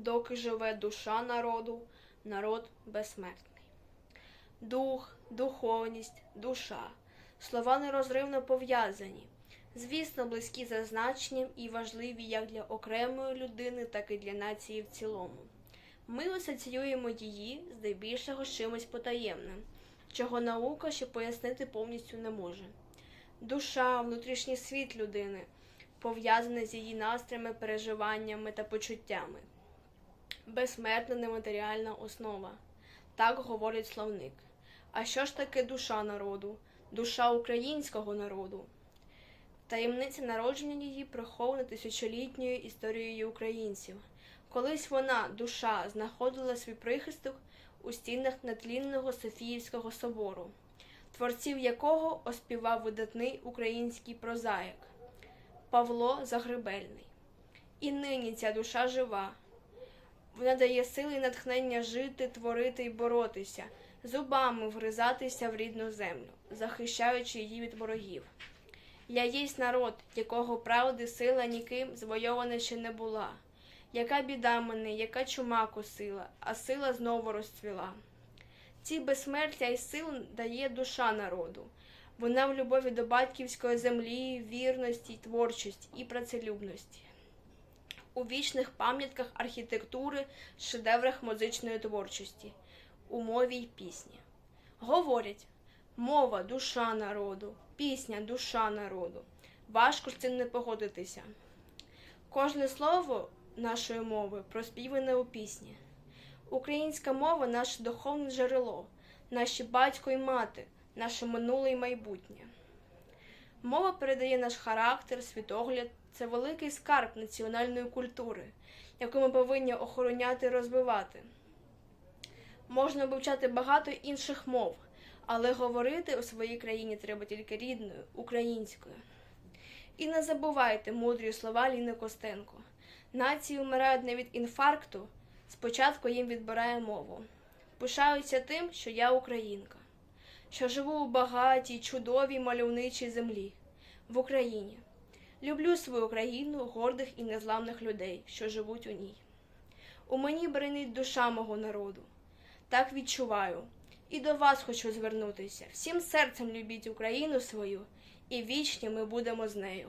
доки живе душа народу, народ безсмертний. Дух, духовність, душа слова нерозривно пов'язані, звісно, близькі за значенням і важливі як для окремої людини, так і для нації в цілому. Ми асоціюємо її здебільшого з чимось потаємним, чого наука ще пояснити повністю не може. Душа, внутрішній світ людини пов'язаний з її настроями, переживаннями та почуттями. Безсмертна нематеріальна основа. Так говорить словник. А що ж таке душа народу, душа українського народу? Таємниця народження її прихована тисячолітньою історією українців. Колись вона, душа, знаходила свій прихисток у стінах нетлінного Софіївського собору, творців якого оспівав видатний український прозаїк Павло Загребельний. І нині ця душа жива. Вона дає сили і натхнення жити, творити і боротися, зубами вгризатися в рідну землю, захищаючи її від ворогів. Я єсть народ, якого правди сила ніким звойована ще не була. Яка біда мене, яка чума косила, а сила знову розцвіла. Ці безсмертя й сил дає душа народу. Вона в любові до батьківської землі, вірності, творчості і працелюбності. У вічних пам'ятках архітектури, шедеврах музичної творчості, у мові й пісні. Говорять мова душа народу, пісня душа народу. Важко з цим не погодитися. Кожне слово нашої мови проспіване у пісні. Українська мова наше духовне джерело, наші батько і мати, наше минуле і майбутнє. Мова передає наш характер, світогляд, це великий скарб національної культури, яку ми повинні охороняти і розвивати. Можна вивчати багато інших мов, але говорити у своїй країні треба тільки рідною, українською. І не забувайте мудрі слова Ліни Костенко. Нації вмирають не від інфаркту, спочатку їм відбирає мову. Пишаються тим, що я українка, що живу у багатій, чудовій мальовничій землі, в Україні. Люблю свою країну, гордих і незламних людей, що живуть у ній. У мені бренить душа мого народу. Так відчуваю. І до вас хочу звернутися. Всім серцем любіть Україну свою, і вічні ми будемо з нею.